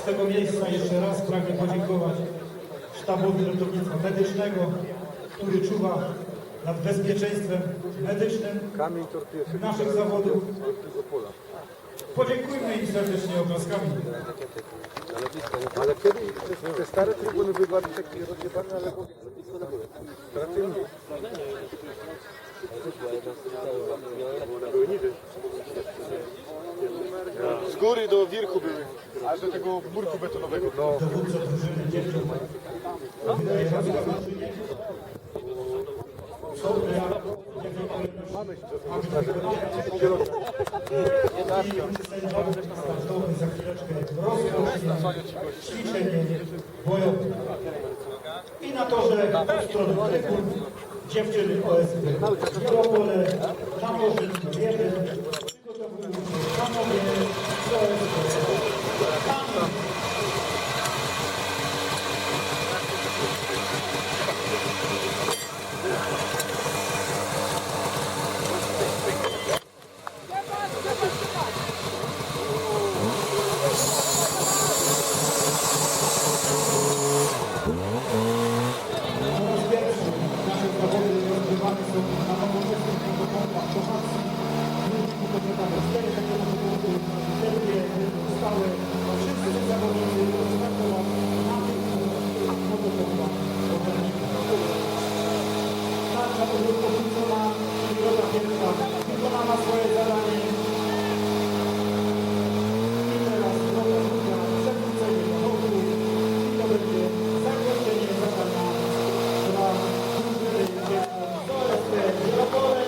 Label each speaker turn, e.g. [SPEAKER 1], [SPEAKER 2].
[SPEAKER 1] Z tego miejsca jeszcze raz pragnę podziękować sztabowi ratownictwa medycznego, który czuwa nad bezpieczeństwem medycznym naszych zawodów. Podziękujmy im serdecznie oklaskami.
[SPEAKER 2] Ale kiedy te, stare trybuny były bardziej takie rozjebane, ale nie. Były niby.
[SPEAKER 3] Z góry do wirku były, aż do tego murku betonowego.
[SPEAKER 2] No, mamy się
[SPEAKER 1] za chwileczkę rozpocznie ćwiczenie bojowe. I na torze strony dziewczyny OSB мали машинки,